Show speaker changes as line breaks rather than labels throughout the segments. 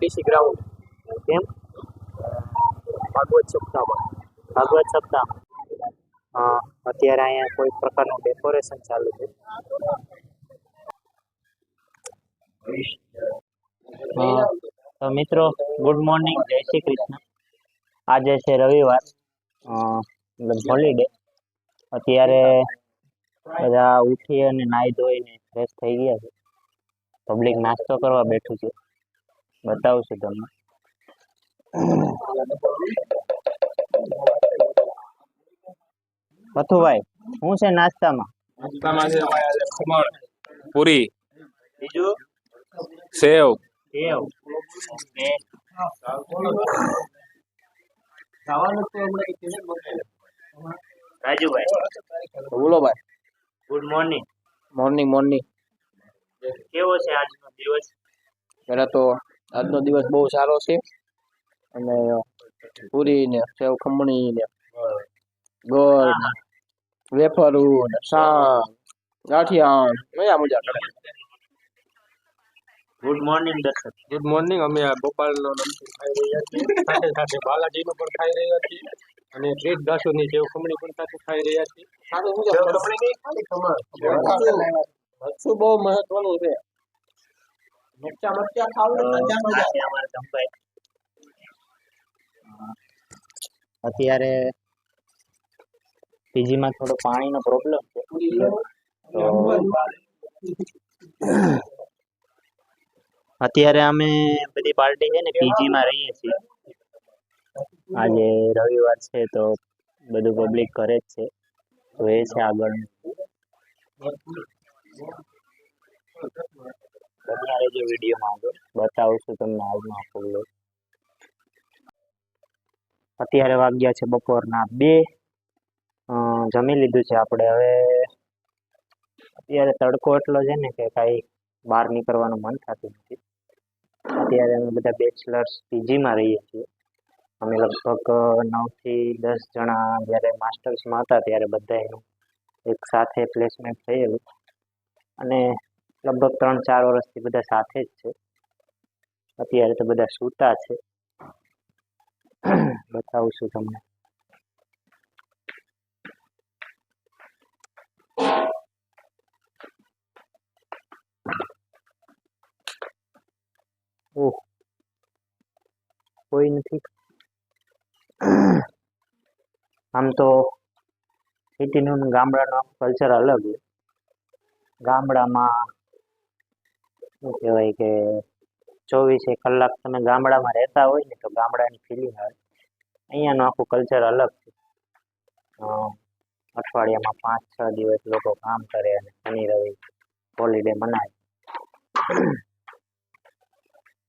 MDC ground
કેમ
ભાગવત સપ્તાહમાં.
ભાગવત સપ્તાહ અત્યારે અહીંયા કોઈ પ્રકારનું ડેકોરેશન ચાલુ છે. મિત્રો ગુડ મોર્નિંગ જય શ્રી કૃષ્ણ. આજે છે રવિવાર. મતલબ હોલિડે અત્યારે બધા ઉઠી અને નાહી ધોઈને ફ્રેશ થઈ ગયા છે. પબ્લિક નાસ્તો કરવા બેઠું છે. બતાવું છું તમને. મથુભાઈ શું છે નાસ્તામાં?
નાસ્તામાં છે ખમણ પૂરી
બીજું?
સેવ.
સેવ. રાજુભાઈ
બોલો ભાઈ.
ગુડ મોર્નિંગ
મોર્નિંગ મોર્નિંગ
કેવો છે આજનો દિવસ?
પહેલા તો આજનો દિવસ બહુ સારો છે. અને પૂરી ને સેવ ખમણી ને ગોળ વેફરું ને શાક ગાંઠિયા મજા મજા કરે.
ગુડ મોર્નિંગ દર્શક.
ગુડ મોર્નિંગ અમે આ ગોપાલનો નમકીન ખાઈ રહ્યા છીએ. સાથે સાથે બાલાજીનું પણ ખાઈ રહ્યા છીએ. અને ટ્રીટ દાસુની જેવ ખમણી પણ સાથે ખાઈ રહ્યા છીએ. સાથે શું બહુ મહત્વનું છે. મરચા મરચા ખાવ
અમારા અત્યારે પીજીમાં થોડો પાણીનો પ્રોબ્લેમ છે. તો અત્યારે અમે બધી પાર્ટી છે ને પીજીમાં રહીએ છીએ. આજે રવિવાર છે તો બધું પબ્લિક કરે જ છે. તો એ છે આગળ રહેજો વિડીયોમાં આગળ બતાવું છું તમને હાલમાં ફૂલો અત્યારે વાગ્યા છે બપોરના બે. જમી લીધું છે આપણે હવે. અત્યારે તડકો એટલો છે ને કે કાંઈ બહાર નીકળવાનું મન થતું નથી. અત્યારે અમે બધા બેચલર્સ પીજીમાં રહીએ છીએ. અમે લગભગ નવથી દસ જણા જ્યારે માસ્ટર્સમાં હતા ત્યારે બધા એનું એક સાથે પ્લેસમેન્ટ થયેલું. અને લગભગ ત્રણ ચાર વર્ષથી બધા સાથે જ છે. અત્યારે તો બધા સૂતા છે. બતાવું છું તમને. ઓહ. કોઈ નથી. આમ તો સિટીનું ગામડાનું કલ્ચર અલગ ગામડામાં શું કહેવાય કે ચોવીસે કલાક તમે ગામડામાં રહેતા હોય ને તો ગામડાની ફિલિંગ આવે. અહીંયાનું આખું કલ્ચર અલગ છે. અઠવાડિયામાં પાંચ, છ દિવસ લોકો કામ કરે અને શનિ, રવિ હોલિડે મનાવે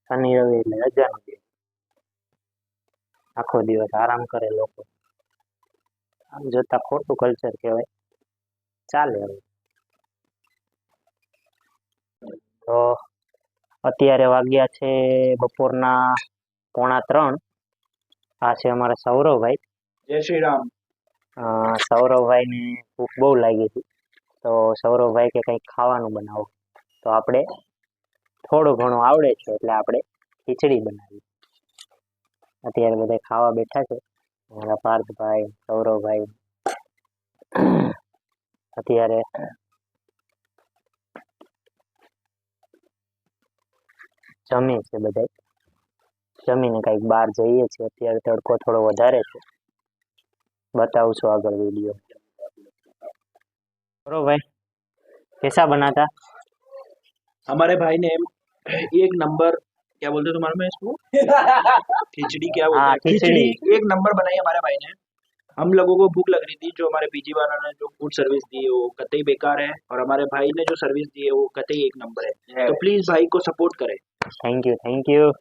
શનિ, રવિ એટલે રજાનો દિવસ. આખો દિવસ આરામ કરે લોકો. આમ જોતા ખોટું કલ્ચર કહેવાય. ચાલે હવે. તો અત્યારે વાગ્યા છે બપોરના પોણા ત્રણ. આ છે અમારા સૌરવભાઈ
જય શ્રી રામ.
સૌરવભાઈને ભૂખ બહુ લાગી હતી. તો સૌરવભાઈ કે કંઈક ખાવાનું બનાવો. તો આપણે થોડું ઘણું આવડે છે એટલે આપણે ખીચડી બનાવી અત્યારે બધા ખાવા બેઠા છે. મારા પાર્થભાઈ સૌરવભાઈ અત્યારે જમે છે બધા જમીને કંઈક બહાર જઈએ છીએ અત્યારે તડકો થોડો વધારે છે बताऊँ છું આગળ વિડીયો बरो भाई कैसा बना था
हमारे भाई ने एक नंबर क्या बोलते हैं तुम्हारे में इसको खिचड़ी क्या बोलते
हाँ,
हैं खिचड़ी
खिचड़ी।
एक नंबर बनाई हमारे भाई ने हम लोगों को भूख लग रही थी जो हमारे पीजी वालों ने जो फूड सर्विस दी है वो कतई बेकार है और हमारे भाई ने जो सर्विस दी है वो कतई एक नंबर है तो प्लीज भाई को सपोर्ट करें
थैंक यू थैंक यू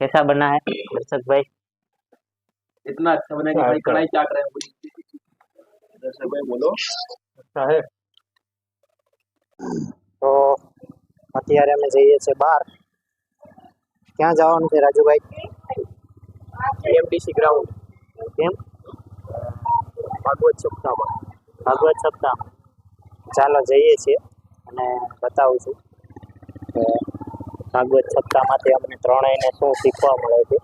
कैसा बना है दर्शक भाई
इतना अच्छा बना कि भाई
अच्छा।
कढ़ाई चाट रहे हैं पूरी दर्शक भाई बोलो
अच्छा है તો અત્યારે અમે જઈએ છીએ બહાર ક્યાં જવાનું છે રાજુભાઈ
એમડીસી ગ્રાઉન્ડ
કેમ
ભાગવત સપ્તાહમાં
ભાગવત સપ્તાહ ચાલો જઈએ છીએ અને બતાવું છું કે ભાગવત સપ્તાહમાંથી અમને ત્રણેયને શું શીખવા મળે છે?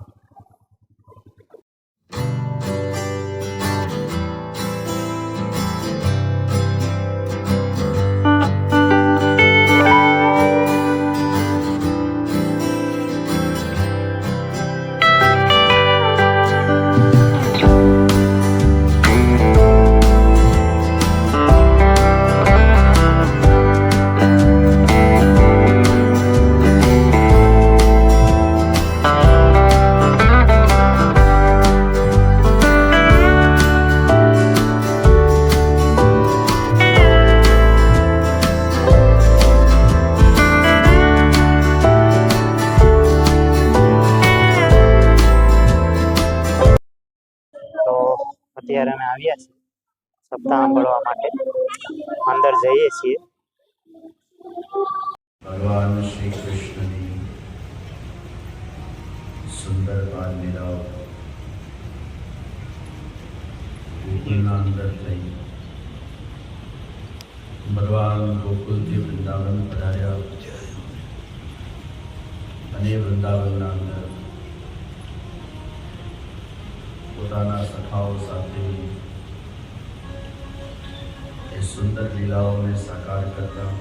અત્યારે અમે આવ્યા છીએ. સપ્તાહ સાંભળવા માટે અંદર જઈએ છીએ.
ભગવાન શ્રી કૃષ્ણની સુંદર બાલ લીલાઓ ગોકુલના અંદર થઈ. ભગવાન ગોકુલથી વૃંદાવન પધાર્યા. અને વૃંદાવનના અંદર પોતાના સખાઓ સાથે એ સુંદર લીલાઓને સાકાર કરતા.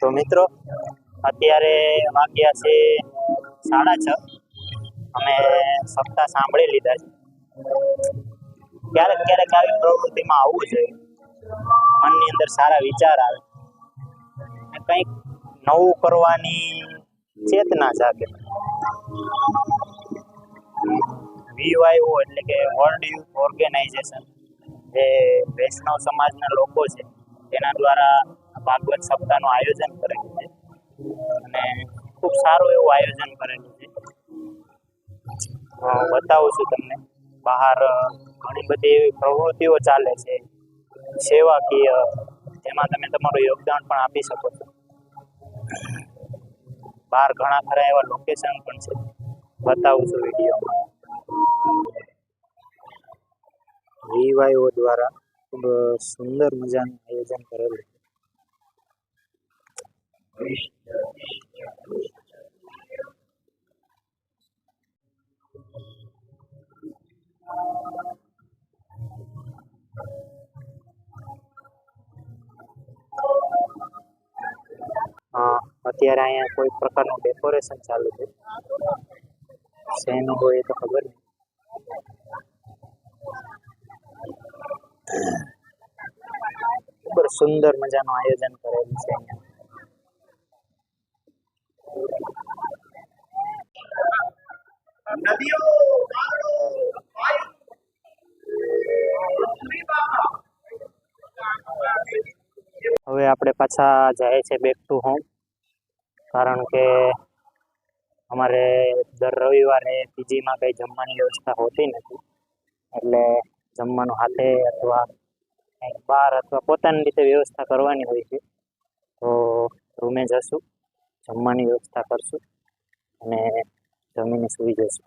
તો મિત્રો, અત્યારે વાગ્યા છે સાડા છ. અમે સપ્તાહ સાંભળી લીધા છે. ક્યારેક ક્યારેક આવી પ્રવૃત્તિમાં આવવું જોઈએ. મનની અંદર સારા વિચાર આવે. કંઈક નવું કરવાની ચેતના જાગે. વીવાયઓ એટલે કે વર્લ્ડ યુથ ઓર્ગેનાઇઝેશન જે વૈષ્ણવ સમાજના લોકો છે, તેના દ્વારા ભાગવત સપ્તાહનું આયોજન કરેલું છે. અને ખૂબ સારું એવું આયોજન કરેલું બતાવું છું તમને. બહાર ઘણી બધી એવી પ્રવૃત્તિઓ ચાલે છે. સેવાકીય જેમાં તમે તમારું યોગદાન પણ આપી શકો છો. બહાર ઘણા ખરા એવા લોકેશન પણ છે. બતાવું છું વિડીયોમાં. વીવાયઓ દ્વારા ખૂબ સુંદર મજાનું આયોજન કરેલું. છે હા અત્યારે અહીંયા કોઈ પ્રકારનું ડેકોરેશન ચાલુ છે. શેનું હોય એ તો ખબર નહીં. ખૂબ સુંદર મજાનું આયોજન કરેલું છે અહીંયા. હવે આપણે પાછા જાય છે બેક ટુ હોમ કારણ કે અમારે દર રવિવારે પીજીમાં કંઈ જમવાની વ્યવસ્થા હોતી નથી. એટલે જમવાનું હાથે અથવા બહાર અથવા પોતાની રીતે વ્યવસ્થા કરવાની હોય છે. તો રૂમે જશું, જમવાની વ્યવસ્થા કરશું અને જમીને સૂઈ જશું.